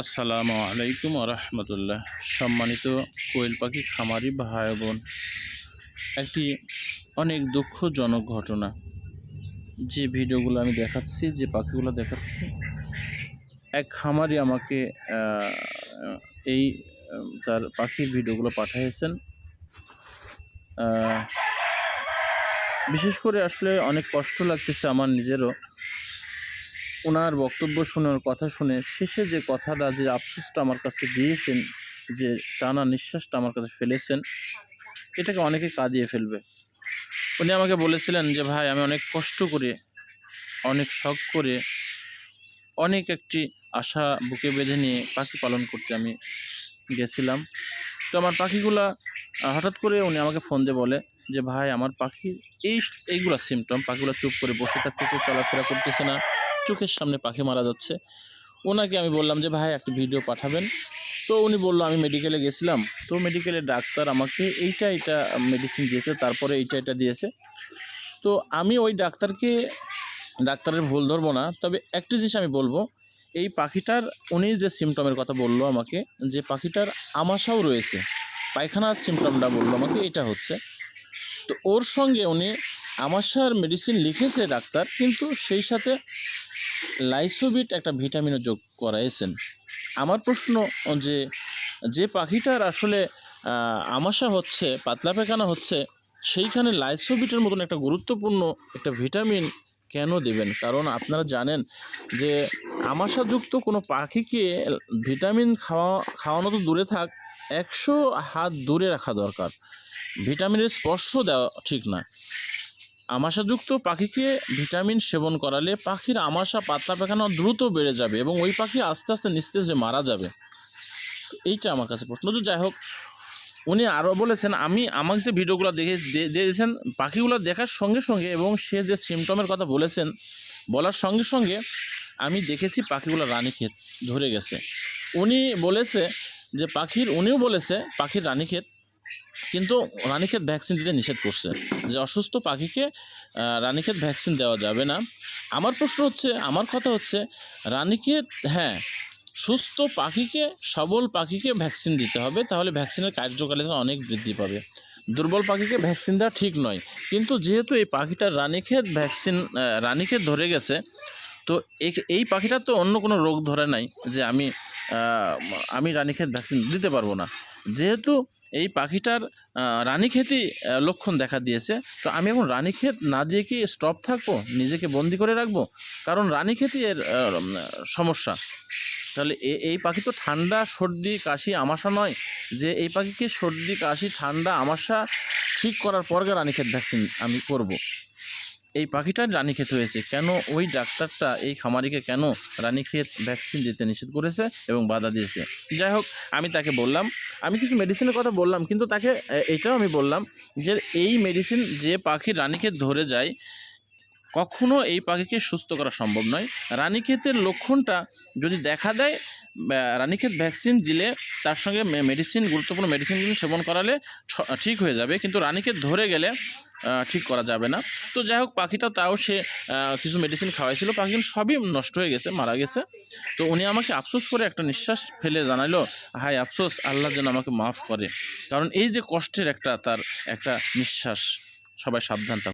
আসসালামু আলাইকুম রহমতুল্লাহ সম্মানিত কোয়েল পাখি খামারি ভাই বোন, একটি অনেক দুঃখজনক ঘটনা। যে ভিডিওগুলো আমি দেখাচ্ছি, যে পাখিগুলো দেখাচ্ছি, এক খামারি আমাকে এই, তার পাখির ভিডিওগুলো পাঠিয়েছেন বিশেষ করে আসলে অনেক কষ্ট লাগতেছে আমার নিজেরও। ওনার বক্তব্য শুনে ওর কথা শুনে, শেষে যে কথাটা, যে আফসোসটা আমার কাছে দিয়েছেন, যে টানা নিঃশ্বাসটা আমার কাছে ফেলেছেন, এটাকে অনেকে কাঁদিয়ে ফেলবে। উনি আমাকে বলেছিলেন যে, ভাই, আমি অনেক কষ্ট করে, অনেক শখ করে, অনেক একটি আশা বুকে বেঁধে নিয়ে পাখি পালন করতে আমি গেছিলাম। তো আমার পাখিগুলা হঠাৎ করে উনি আমাকে ফোন দিয়ে বলে যে, ভাই, আমার পাখি, এই, এইগুলা সিমটম পাখিগুলো চুপ করে বসে থাকতেছে, চলাফেরা করতেছে না। চোখের সামনে পাখি মারা যাচ্ছে। ওনাকে আমি বললাম যে, ভাই, একটা ভিডিও পাঠাবেন। তো উনি বলল, আমি মেডিকেলে গেছিলাম। তো মেডিকেলে ডাক্তার আমাকে এইটা এটা মেডিসিন দিয়েছে, তারপরে এইটা এটা দিয়েছে। তো আমি ওই ডাক্তারকে, ডাক্তারের ভুল ধরবো না, তবে একটা জিনিস আমি বলব, এই পাখিটার উনি যে সিমটমের কথা বলল আমাকে, যে পাখিটার আমাশাও রয়েছে, পায়খানার সিমটমটা বলল আমাকে, এটা হচ্ছে। তো ওর সঙ্গে উনি আমাশার মেডিসিন লিখেছে ডাক্তার, কিন্তু সেই সাথে লাইসোবিট একটা ভিটামিনও যোগ করাইছেন। আমার প্রশ্ন যে যে পাখিটার আসলে আমাশা হচ্ছে, পাতলা পেখানা হচ্ছে, সেইখানে লাইসোবিটের মতন একটা গুরুত্বপূর্ণ একটা ভিটামিন কেন দেবেন? কারণ আপনারা জানেন যে, আমাশাযুক্ত কোনো পাখিকে ভিটামিন খাওয়া, খাওয়ানো তো দূরে থাক, একশো হাত দূরে রাখা দরকার। ভিটামিনের স্পর্শ দেওয়া ঠিক না। আমাশাযুক্ত পাখিকে ভিটামিন সেবন করালে পাখির আমাশা পাতলা পায়খানা দ্রুত বেড়ে যাবে এবং ওই পাখি আস্তে আস্তে নিস্তেজে মারা যাবে। এইটা আমার কাছে প্রশ্ন। তো যাই হোক, উনি আরও বলেছেন, আমি, আমাকে যে ভিডিওগুলো দেখে দিয়ে দিয়েছেন, পাখিগুলো দেখার সঙ্গে সঙ্গে এবং সে যে সিমটমের কথা বলেছেন, বলার সঙ্গে সঙ্গে আমি দেখেছি পাখিগুলো রানীক্ষেত ধরে গেছে। উনি বলেছে যে, পাখির, উনিও বলেছে, পাখির রানীক্ষেত কিন্তু রানীক্ষেত ভ্যাকসিন দিতে নিষেধ করছে যে অসুস্থ পাখিকে রানীক্ষেত ভ্যাকসিন দেওয়া যাবে না। আমার প্রশ্ন হচ্ছে, আমার কথা হচ্ছে, রানীক্ষেত হ্যাঁ সুস্থ পাখিকে, সবল পাখিকে ভ্যাকসিন দিতে হবে, তাহলে ভ্যাকসিনের কার্যকারিতা অনেক বৃদ্ধি পাবে। দুর্বল পাখিকে ভ্যাকসিন দেওয়া ঠিক নয়, কিন্তু যেহেতু এই পাখিটার রানীক্ষেত ভ্যাকসিন রানীক্ষেত ধরে গেছে, তো এই- পাখিটার তো অন্য কোনো রোগ ধরে নাই যে আমি আমি রানীক্ষেত ভ্যাকসিন দিতে পারব না। যেহেতু এই পাখিটার আহ, রানীক্ষেতই লক্ষণ দেখা দিয়েছে তো আমি এখন রানীক্ষেত না দিয়ে কি স্টপ থাকব? নিজেকে বন্দি করে রাখব? কারণ রানী রানীক্ষেতই এর সমস্যা। তাহলে এই পাখি তো ঠান্ডা সর্দি কাশি আমাশা নয় যে এই পাখিকে সর্দি কাশি ঠান্ডা আমাশা ঠিক করার পর রানীক্ষেত ভ্যাকসিন আমি করব। এই পাখিটার রানীক্ষেত হয়েছে। কেন ওই ডাক্তারটা এই খামারিকে কেন রানীক্ষেত ভ্যাকসিন দিতে নিষেধ করেছে এবং বাধা দিয়েছে? যাই হোক, আমি তাকে বললাম, আমি কিছু মেডিসিনের কথা বললাম, কিন্তু তাকে এটাও আমি বললাম যে এই মেডিসিন যে পাখির রানীক্ষেত ধরে যায়, কখনো এই পাখিকে সুস্থ করা সম্ভব নয়। রানী রানীক্ষেতের লক্ষণটা যদি দেখা দেয় রানীক্ষেত ভ্যাকসিন দিলে তার সঙ্গে মেডিসিন গুরুত্বপূর্ণ মেডিসিন সেবন করালে ঠিক হয়ে যাবে। কিন্তু রানীক্ষেত ধরে গেলে ঠিক করা যাবে না। তো যাই হোক, পাখিটা তাও সে কিছু মেডিসিন খাওয়াইছিল পাখি সবই নষ্ট হয়ে গেছে, মারা গেছে। তো উনি আমাকে আফসোস করে একটা নিঃশ্বাস ফেলে জানাইলো হাই আফসোস, আল্লাহ যেন আমাকে মাফ করে। কারণ এই যে কষ্টের একটা, তার একটা নিঃশ্বাস, সবাই সাবধান